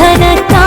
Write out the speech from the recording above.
ധനത്താ